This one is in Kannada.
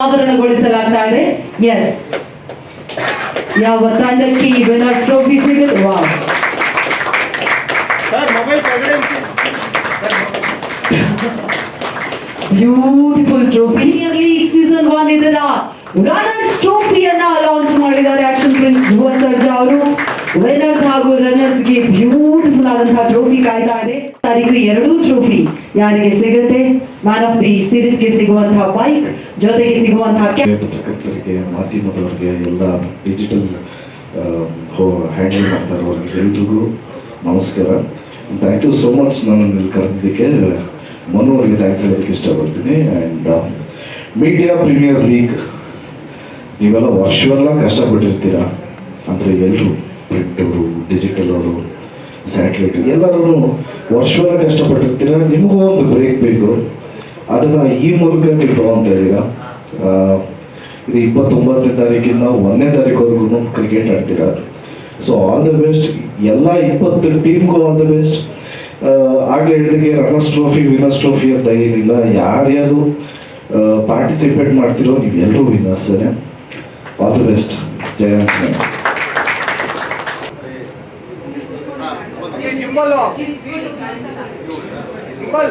ಆವರಣಗೊಳಿಸಲಾಗ್ತಾ ಇದೆ ಎಸ್ ಯಾವ ತಂಡಕ್ಕೆ ಈ ವಿನರ್ಸ್ ಟ್ರೋಫಿ ಸಿಗುತ್ತೆ ವಾ. Beautiful trophy league season one ಇದನ್ನ ರನ್ನರ್ಸ್ ಟ್ರೋಫಿಯನ್ನ ಲಾಂಚ್ ಮಾಡಿದ್ದಾರೆ ಆಕ್ಷನ್ ಪ್ರಿನ್ಸ್ ಧ್ರುವ ಸರ್ಜಾ ಅವರು. ವಿನರ್ಸ್ ಹಾಗೂ ರನ್ನರ್ಸ್ಗೆ ಬ್ಯೂಟಿಫುಲ್ ಆದಂತಹ ಟ್ರೋಫಿ ಕಾಯ್ತಾ ಎರಡೂ ಟ್ರೋಫಿ ಯಾರಿಗೆ ಸಿಗುತ್ತೆ? ಮ್ಯಾನ್ ಆಫ್ ದಿ ಸೀರೀಸ್ಗೆ ಸಿಗುವಂತಹ ಬೈಕ್ ಜೊತೆಗೆ ಸಿಗುವಂತಹ ಪತ್ರಕರ್ತರಿಗೆ ಮಾಧ್ಯಮದವರಿಗೆ, ಎಲ್ಲ ಡಿಜಿಟಲ್ ಹ್ಯಾಂಡಲ್ ಮಾಡ್ತಾ ಇರೋರಿಗೆ ಎಲ್ರಿಗೂ ನಮಸ್ಕಾರ. ಥ್ಯಾಂಕ್ ಯು ಸೋ ಮಚ್ ನಾನು ಇಲ್ಲಿ ಕರೆದಿದ್ದಕ್ಕೆ. ಮನು ಅವರಿಗೆ ಥ್ಯಾಂಕ್ಸ್ ಹೇಳೋದಕ್ಕೆ ಇಷ್ಟಪಡ್ತೀನಿ. ಆ್ಯಂಡ್ ಮೀಡಿಯಾ ಪ್ರೀಮಿಯರ್ ಲೀಗ್ ನೀವೆಲ್ಲ ವರ್ಷವೆಲ್ಲ ಕಷ್ಟಪಟ್ಟಿರ್ತೀರ? ಅಂದರೆ ಎಲ್ಲರೂ ಪ್ರಿಂಟ್ ಅವರು ಡಿಜಿಟಲ್ ಅವರು ಸ್ಯಾಟಲೈಟ್ ಎಲ್ಲರೂ ವರ್ಷವೆಲ್ಲ ಕಷ್ಟಪಟ್ಟಿರ್ತೀರ? ನಿಮಗೂ ಒಂದು ಬ್ರೇಕ್ ಬೇಕು. ಅದನ್ನು ಈ ಮೂಲಕ ನೀವು ತಗೊತಾ ಇದ್ದೀರಾ ಇದು ಇಪ್ಪತ್ತೊಂಬತ್ತನೇ ತಾರೀಕಿಂದ ಒಂದನೇ ತಾರೀಕುವರೆಗೂ ಕ್ರಿಕೆಟ್ ಆಡ್ತೀರಾ? ಸೊ ಆಲ್ ದ ಬೆಸ್ಟ್ ಎಲ್ಲ ಇಪ್ಪತ್ತು ಟೀಮ್ಗೂ ಆಲ್ ದ ಬೆಸ್ಟ್ ಆಗಲೇ ಹೇಳಿದಕ್ಕೆ ರನ್ನರ್ಸ್ ಟ್ರೋಫಿ ವಿನ್ನರ್ಸ್ ಟ್ರೋಫಿ ಅಂತ ಏನಿಲ್ಲ. ಯಾರ್ಯಾರು ಪಾರ್ಟಿಸಿಪೇಟ್ ಮಾಡ್ತಿರೋ ನೀವು ಎಲ್ಲರೂ ವಿನ್ನರ್ಸೇ ಆಲ್ ದ ಬೆಸ್ಟ್ ಜಯ జిమ్మల్లో. జిమ్మల్.